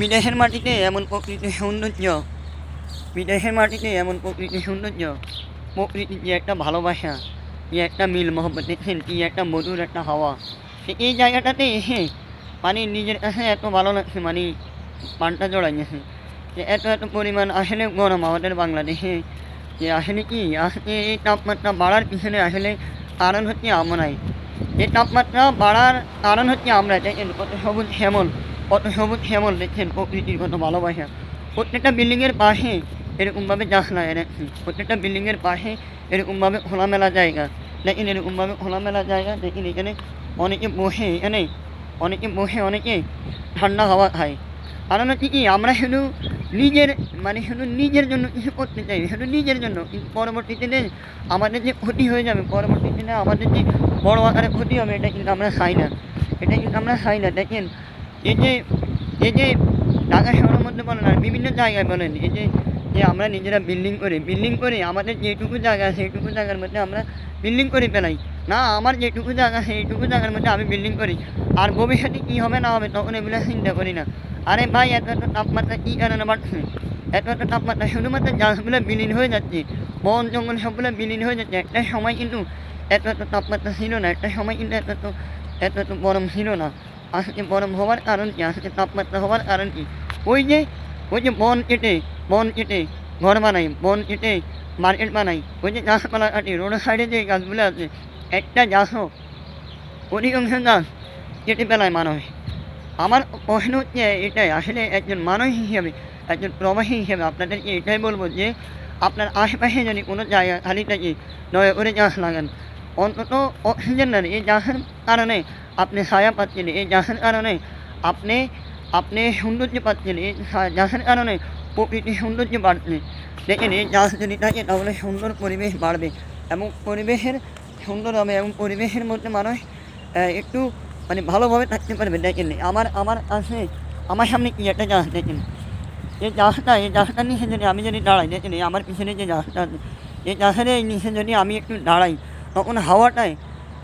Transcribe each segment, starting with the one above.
বিদেশের মাটিতে এমন প্রকৃতির সৌন্দর্য। বিদেশের মাটিতে এমন প্রকৃতির সৌন্দর্য। প্রকৃতি যে একটা ভালোবাসা যে একটা মিল মহব্বত, দেখছেন? কি একটা মধুর একটা হাওয়া। এই জায়গাটাতে এসে মানে নিজের কাছে এত ভালো লাগছে মানে পানটা জড়াই গেছে যে এত এত পরিমাণ আসলে গরম আমাদের বাংলাদেশে। যে আসলে কি? আজকে এই তাপমাত্রা বাড়ার পিছনে আসলে কারণ হচ্ছে আমরাই এই তাপমাত্রা বাড়ার কারণ হচ্ছে আমরা। দেখেন কত সবুজ শ্যামল। কত সবুজ শ্যামল দেখছেন প্রকৃতির কত ভালোবাসা। প্রত্যেকটা বিল্ডিংয়ের পাশে এরকমভাবে জানলা এনেছি প্রত্যেকটা বিল্ডিংয়ের পাশে এরকমভাবে খোলামেলা জায়গা। দেখেন এরকমভাবে খোলামেলা জায়গা, দেখেন এখানে অনেকে বসে, এখানে অনেকে বসে, অনেকে ঠান্ডা হাওয়া খায়। কারণ হচ্ছে কি, আমরা শুধু নিজের মানে শুধু নিজের জন্য কিছু করতে চাই শুধু নিজের জন্য। কিন্তু পরবর্তীতে আমাদের যে ক্ষতি হয়ে যাবে, পরবর্তীতে আমাদের যে বড় আকারে ক্ষতি হবে, এটা কিন্তু আমরা চাই না। এটা কিন্তু আমরা চাই না। দেখেন এই যে এই যে ঢাকা শহরের মধ্যে বলেন আর বিভিন্ন জায়গায় বলেন, এই যে যে আমরা নিজেরা বিল্ডিং করি বিল্ডিং করে আমাদের যেটুকু জায়গা সেইটুকু জায়গার মধ্যে আমরা বিল্ডিং করে ফেলাই। না, আমার যেটুকু জায়গা সেইটুকু জায়গার মধ্যে আমি বিল্ডিং করি। আর ভবিষ্যতে কী হবে না হবে তখন এগুলো চিন্তা করি না। আরে ভাই, এত এত তাপমাত্রা কী কারণে বাড়ছে? এত এত তাপমাত্রা শুধুমাত্র গাছগুলো বিলীন হয়ে যাচ্ছে, বন জঙ্গল সবগুলো বিলীন হয়ে যাচ্ছে। একটা সময় কিন্তু এত এত তাপমাত্রা ছিল না, একটা সময় কিন্তু এত এত এত এত গরম ছিল না। হওয়ার কারণ কি তাপমাত্রা হওয়ার কারণ কি ওই যে ওই যে বন কেটে বন কেটে ঘর বানাই বন কেটে মার্কেট বানাই ওই যে গাছপালা সাইডে গাছগুলো আছে একটা কেটে মানুষ আমার প্রশ্ন হচ্ছে এটাই আসলে একজন মানুষ হিসেবে একজন প্রবাসী হিসেবে আপনাদেরকে এটাই বলব যে আপনার আশেপাশে যদি কোনো জায়গা খালি থাকে দয়া করে গাছ লাগান অন্তত অক্সিজেন নেন এই গাছের কারণে আপনি ছায়া পাচ্ছেন এই গাছের কারণে আপনি আপনি সৌন্দর্য পাচ্ছেন এই ছা- কারণে প্রকৃতির সৌন্দর্য বাড়ছে দেখেন এই গাছ যদি থাকে তাহলে সুন্দর পরিবেশ বাড়বে এবং পরিবেশের সুন্দর হবে এবং পরিবেশের মধ্যে মানুষ একটু মানে ভালোভাবে থাকতে পারবে দেখেন আমার আমার কাছে আমার সামনে কি একটা গাছ দেখেন এই গাছটা এই গাছটা নিচে আমি যদি দাঁড়াই দেখেন আমার পিছনে যে গাছটা আছে এই গাছের নিচে যদি আমি একটু দাঁড়াই তখন হাওয়াটায়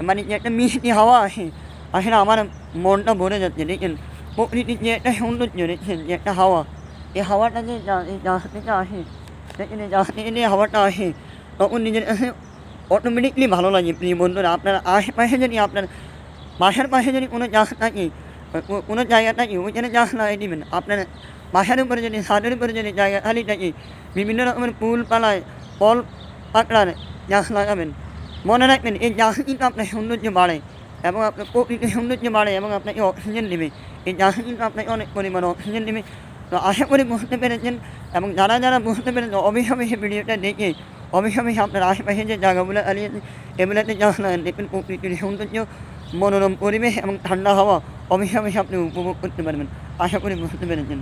মানে যে একটা মিষ্টি হাওয়া আসে আসলে আমার মনটা ভরে যাচ্ছে দেখেন প্রকৃতির যে একটা সৌন্দর্য দেখছেন যে একটা হাওয়া এই হাওয়াটা যে গা- এই গাছ থেকে আসে দেখেন এই গাছ থেকে যে হাওয়াটা আসে তখন নিজের কাছে অটোমেটিকলি ভালো লাগে প্রিয় বন্ধুরা আপনার আশেপাশে যদি আপনার বাসার পাশে যদি কোনো গাছ থাকে বা কো- কোনো জায়গা থাকে ওইখানে গাছ লাগাই দিবেন আপনার বাসার উপরে যদি ছাদের উপরে যদি জায়গা খালি থাকে বিভিন্ন রকমের ফুল পালায় ফল পাকড়ার গাছ লাগাবেন মনে রাখবেন, এই কিন্তু আপনার সৌন্দর্য বাড়ে এবং আপনার প্রকৃতির সৌন্দর্য বাড়ে এবং আপনাকে অক্সিজেন দেবে। এই কিন্তু আপনাকে অনেক পরিমাণে অক্সিজেন দেবে। তো আশা করি বুঝতে পেরেছেন এবং যারা যারা বুঝতে পেরেছেন এই ভিডিওটা দেখে, অবশ্যই আপনার আশেপাশে যে জায়গাগুলো দাঁড়িয়েছে, এগুলোতে লাগান দেখবেন প্রকৃতির সৌন্দর্য, মনোরম পরিবেশ এবং ঠান্ডা হাওয়া, অবশ্যই আপনি উপভোগ করতে পারবেন। আশা করি বুঝতে পেরেছেন।